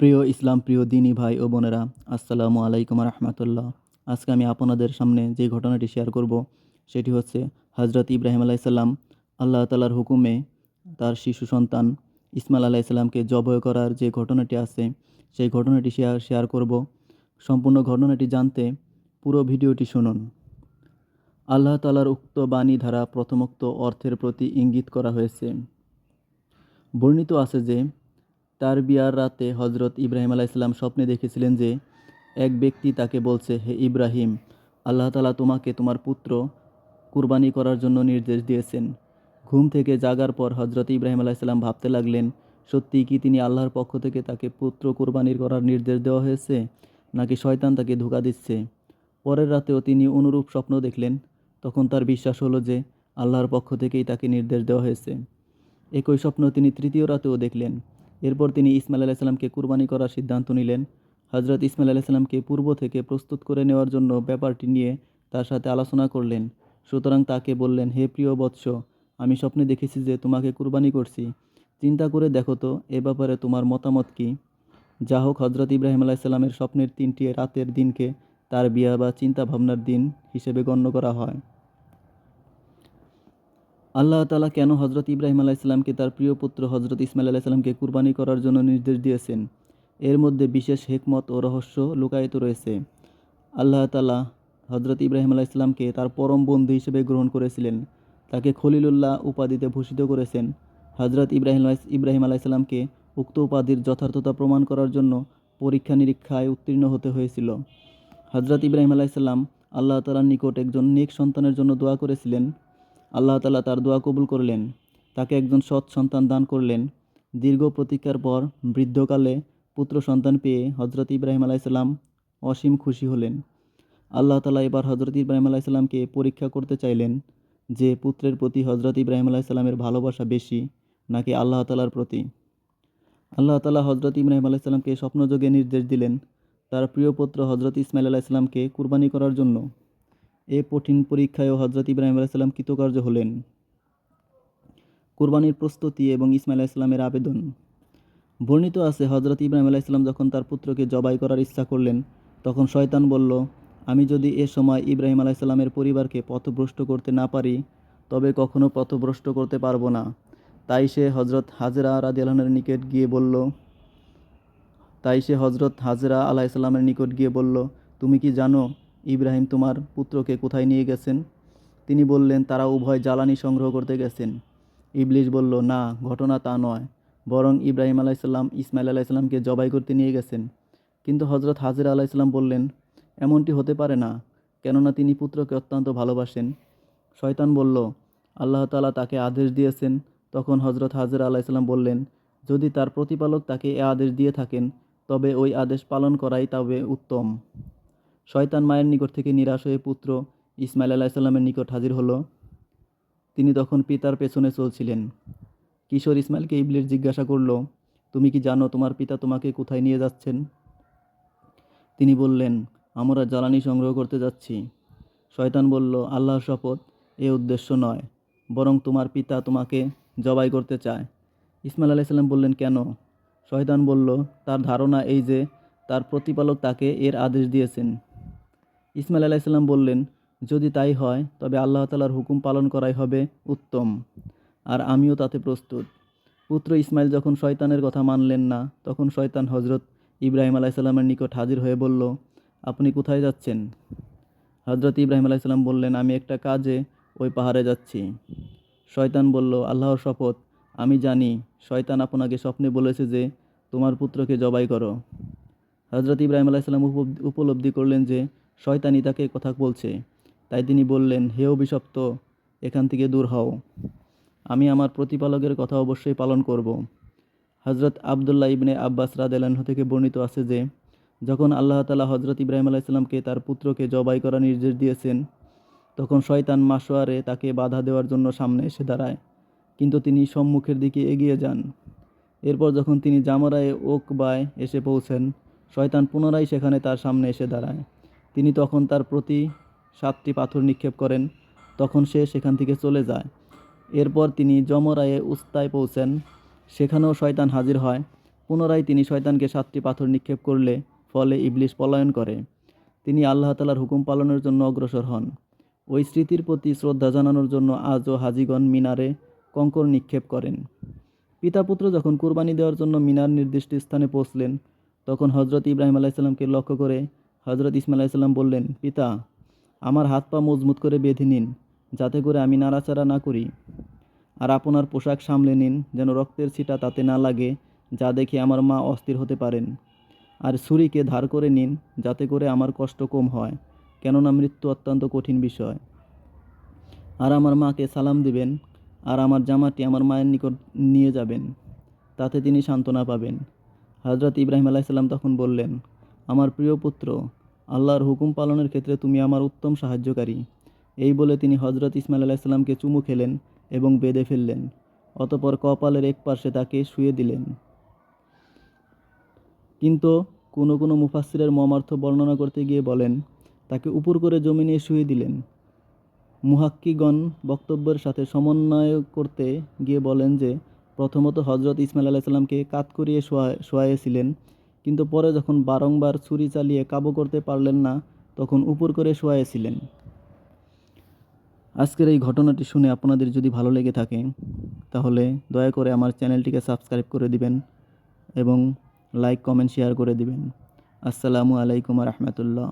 প্রিয় ইসলাম, প্রিয় দিনী ভাই ও বোনেরা, আসসালামু আলাইকুম রহমতুল্লাহ। আজকে আমি আপনাদের সামনে যে ঘটনাটি শেয়ার করব, সেটি হচ্ছে হজরত ইব্রাহিম আলাইসাল্লাম আল্লাহ তালার হুকুমে তার শিশু সন্তান ইসমাইল আলাইসাল্লামকে জবয় করার যে ঘটনাটি আছে, সেই ঘটনাটি শেয়ার শেয়ার করব। সম্পূর্ণ ঘটনাটি জানতে পুরো ভিডিওটি শুনুন। আল্লাহ তালার উক্ত বাণী দ্বারা প্রথমোক্ত অর্থের প্রতি ইঙ্গিত করা হয়েছে। বর্ণিত আছে যে তার বিয়ার রাতে হজরত ইব্রাহিম আলাইসাল্লাম স্বপ্নে দেখেছিলেন যে এক ব্যক্তি তাকে বলছে, হে ইব্রাহিম, আল্লাহ তালা তোমাকে তোমার পুত্র কুরবানি করার জন্য নির্দেশ দিয়েছেন। ঘুম থেকে জাগার পর হজরত ইব্রাহিম আলাইসাল্লাম ভাবতে লাগলেন, সত্যি কি তিনি আল্লাহর পক্ষ থেকে তাকে পুত্র কুরবানির করার নির্দেশ দেওয়া হয়েছে, নাকি শয়তান তাকে ধোকা দিচ্ছে? পরের রাতেও তিনি অনুরূপ স্বপ্ন দেখলেন। তখন তার বিশ্বাস হলো যে আল্লাহর পক্ষ থেকেই তাকে নির্দেশ দেওয়া হয়েছে। একই স্বপ্ন তিনি তৃতীয় রাতেও দেখলেন। এরপর তিনি ইসমাইল আলাইসাল্লামকে কুরবানি করার সিদ্ধান্ত নিলেন। হজরত ইসমাইল আলাইসাল্লামকে পূর্ব থেকে প্রস্তুত করে নেওয়ার জন্য ব্যাপারটি নিয়ে তার সাথে আলোচনা করলেন। সুতরাং তাকে বললেন, হে প্রিয় বৎস, আমি স্বপ্নে দেখেছি যে তোমাকে কুরবানি করছি। চিন্তা করে দেখো তো, এ ব্যাপারে তোমার মতামত কি? যা হোক হজরত ইব্রাহিম আলাইসাল্লামের স্বপ্নের তিনটি রাতের দিনকে তার বিয়া বা চিন্তা ভাবনার দিন হিসেবে গণ্য করা হয়। আল্লাহ তালা কেন হজরত ইব্রাহিম আলাইসাল্লামকে তার প্রিয় পুত্র হজরত ইসমাইল আলাইসাল্লামকে কুরবানি করার জন্য নির্দেশ দিয়েছেন? এর মধ্যে বিশেষ হেকমত ও রহস্য লুকায়িত রয়েছে। আল্লাহ তালা হজরত ইব্রাহিম আলাইসাল্লামকে তার পরম বন্ধু হিসেবে গ্রহণ করেছিলেন। তাকে খলিলুল্লাহ উপাধিতে ভূষিত করেছেন। হজরত ইব্রাহিম ইব্রাহিম আলাইসাল্লামকে উক্ত উপাধির যথার্থতা প্রমাণ করার জন্য পরীক্ষা নিরীক্ষায় উত্তীর্ণ হতে হয়েছিল। হজরত ইব্রাহিম আলাইসাল্লাম আল্লাহ তালার নিকট একজন নেক সন্তানের জন্য দোয়া করেছিলেন। আল্লাহ তালা তার দোয়া কবুল করলেন। তাকে একজন সৎ সন্তান দান করলেন। দীর্ঘ প্রতীক্ষার পর বৃদ্ধকালে পুত্র সন্তান পেয়ে হজরত ইব্রাহিম আলাইসাল্লাম অসীম খুশি হলেন। আল্লাহ তালা এবার হজরত ইব্রাহিম আলাইসাল্লামকে পরীক্ষা করতে চাইলেন যে পুত্রের প্রতি হজরত ইব্রাহিম আলাইসাল্লামের ভালোবাসা বেশি নাকি আল্লাহ তালার প্রতি। আল্লাহ তালা হজরত ইব্রাহিম আলাইসাল্লামকে স্বপ্নযোগে নির্দেশ দিলেন তার প্রিয় পুত্র হজরত ইসমাইল আলাইসাল্লামকে কুরবানি করার জন্য। এ কঠিন পরীক্ষায়ও হজরত ইব্রাহিম আলাইসাল্লাম কৃতকার্য হলেন। কুরবানির প্রস্তুতি এবং ইসমাইল ইসলামের আবেদন। বর্ণিত আছে হজরত ইব্রাহিম আলাইসাল্লাম যখন তার পুত্রকে জবাই করার ইচ্ছা করলেন, তখন শয়তান বলল, আমি যদি এ সময় ইব্রাহিম আলাইসাল্লামের পরিবারকে পথভ্রষ্ট করতে না পারি, তবে কখনো পথভ্রষ্ট করতে পারব না। তাই সে হজরত হাজরা রাদিয়ালনের নিকট গিয়ে বলল, তাই সে হজরত হাজরা আলাইসাল্লামের নিকট গিয়ে বলল, তুমি কি জানো ইব্রাহিম তোমার পুত্রকে কোথায় নিয়ে গেছেন? তিনি বললেন, তারা উভয় জ্বালানি সংগ্রহ করতে গেছেন। ইবলিশ বলল, না, ঘটনা তা নয়। বরং ইব্রাহিম আলাইসাল্লাম ইসমাইল আলাইসাল্লামকে জবাই করতে নিয়ে গেছেন। কিন্তু হজরত হাজির আলাইসাল্লাম বললেন, এমনটি হতে পারে না, কেননা তিনি পুত্রকে অত্যন্ত ভালোবাসেন। শয়তান বলল, আল্লাহ তালা তাকে আদেশ দিয়েছেন। তখন হজরত হাজির আলাইসাল্লাম বললেন, যদি তার প্রতিপালক তাকে এ আদেশ দিয়ে থাকেন, তবে ওই আদেশ পালন করাই তবে উত্তম। শয়তান মায়ের নিকট থেকে নিরাশ হয়ে পুত্র ইসমাইল আলাইসাল্লামের নিকট হাজির হলো। তিনি তখন পিতার পেছনে চলছিলেন। কিশোর ইসমাইলকে ইবলির জিজ্ঞাসা করল, তুমি কি জানো তোমার পিতা তোমাকে কোথায় নিয়ে যাচ্ছেন? তিনি বললেন, আমরা জ্বালানি সংগ্রহ করতে যাচ্ছি। শয়তান বলল, আল্লাহর শপথ এ উদ্দেশ্য নয়, বরং তোমার পিতা তোমাকে জবাই করতে চায়। ইসমাইল আলাইসাল্লাম বললেন, কেন? শয়তান বলল, তার ধারণা এই যে, তার প্রতিপালক তাকে এর আদেশ দিয়েছেন। ইসমাইল আলাইসাল্লাম বললেন, যদি তাই হয়, তবে আল্লাহ তালার হুকুম পালন করাই হবে উত্তম। আর আমিও তাতে প্রস্তুত। পুত্র ইসমাইল যখন শয়তানের কথা মানলেন না, তখন শয়তান হজরত ইব্রাহিম আলাইসাল্লামের নিকট হাজির হয়ে বলল, আপনি কোথায় যাচ্ছেন? হজরত ইব্রাহিম আলাইসাল্লাম বললেন, আমি একটা কাজে ওই পাহাড়ে যাচ্ছি। শয়তান বলল, আল্লাহর শপথ, আমি জানি, শয়তান আপনাকে স্বপ্নে বলেছে যে তোমার পুত্রকে জবাই করো। হজরত ইব্রাহিম আলাইসাল্লাম উপ- উপলব্ধি করলেন যে শয়তানি তাকে কথা বলছে। তাই তিনি বললেন, হে অভিশপ্ত, এখান থেকে দূর হও। আমি আমার প্রতিপালকের কথা অবশ্যই পালন করব। হজরত আবদুল্লাহ ইবনে আব্বাস রাদেলাহ থেকে বর্ণিত আছে যে, যখন আল্লাহ তালা হজরত ইব্রাহিম আলাইসাল্লামকে তার পুত্রকে জবাই করার নির্দেশ দিয়েছেন, তখন শয়তান মাসোয়ারে তাকে বাধা দেওয়ার জন্য সামনে এসে দাঁড়ায়। কিন্তু তিনি সম্মুখের দিকে এগিয়ে যান। এরপর যখন তিনি জামরায়ে ওকবায় এসে পৌঁছেন, শয়তান পুনরায় সেখানে তার সামনে এসে দাঁড়ায়। তিনি তখন তার প্রতি সাতটি পাথর নিক্ষেপ করেন। তখন সে সেখান থেকে চলে যায়। এরপর তিনি জমরায়ে উস্তায় পৌঁছেন। সেখানেও শয়তান হাজির হয়। পুনরায় তিনি শয়তানকে সাতটি পাথর নিক্ষেপ করলে ফলে ইবলিশ পলায়ন করে। তিনি আল্লাহ তালার হুকুম পালনের জন্য অগ্রসর হন। ওই স্মৃতির প্রতি শ্রদ্ধা জানানোর জন্য আজও হাজিগণ মিনারে কঙ্কর নিক্ষেপ করেন। পিতা পুত্র যখন কুরবানি দেওয়ার জন্য মিনার নির্দিষ্ট স্থানে পৌঁছলেন, তখন হজরত ইব্রাহিম আলাইসাল্লামকে লক্ষ্য করে হজরত ইসমাইল আলাইসাল্লাম বললেন, পিতা, আমার হাত পা মজবুত করে বেঁধে নিন, যাতে করে আমি নাড়াচাড়া না করি। আর আপনার পোশাক সামলে নিন, যেন রক্তের ছিটা তাতে না লাগে, যা দেখে আমার মা অস্থির হতে পারেন। আর ছুরিকে ধার করে নিন, যাতে করে আমার কষ্ট কম হয়, কেননা মৃত্যু অত্যন্ত কঠিন বিষয়। আর আমার মাকে সালাম দিবেন, আর আমার জামাটি আমার মায়ের নিকট নিয়ে যাবেন, তাতে তিনি সান্ত্বনা পাবেন। হজরত ইব্রাহিম আলাইসাল্লাম তখন বললেন আমার প্রিয় পুত্র, আল্লাহর হুকুম পালনের ক্ষেত্রে তুমি আমার উত্তম সাহায্যকারী। এই বলে তিনি হজরত ইসমাইল আলাইসাল্লামকে চুমু খেলেন এবং বেঁধে ফেললেন, অতপর কপালের এক পার্শ্বে তাকে শুয়ে দিলেন। কিন্তু কোনো কোনো মুফাসিরের মর্মার্থ বর্ণনা করতে গিয়ে বলেন, তাকে উপর করে জমিনে শুয়ে দিলেন। মুহাক্কিগণ বক্তব্যের সাথে সমন্বয় করতে গিয়ে বলেন যে, প্রথমত হজরত ইসমাইল আলাইসাল্লামকে কাত করিয়ে শোয়া শোয়াইয়েছিলেন কিন্তু পরে যখন বারংবার ছুরি চালিয়ে কাবু করতে পারলেন না, তখন উপর করে শোয়াইছিলেন। আজকের এই ঘটনাটি শুনে আপনাদের যদি ভালো লেগে থাকে, তাহলে দয়া করে আমার চ্যানেলটিকে সাবস্ক্রাইব করে দিবেন এবং লাইক, কমেন্ট, শেয়ার করে দিবেন। আসসালামু আলাইকুম রহমতুল্লাহ।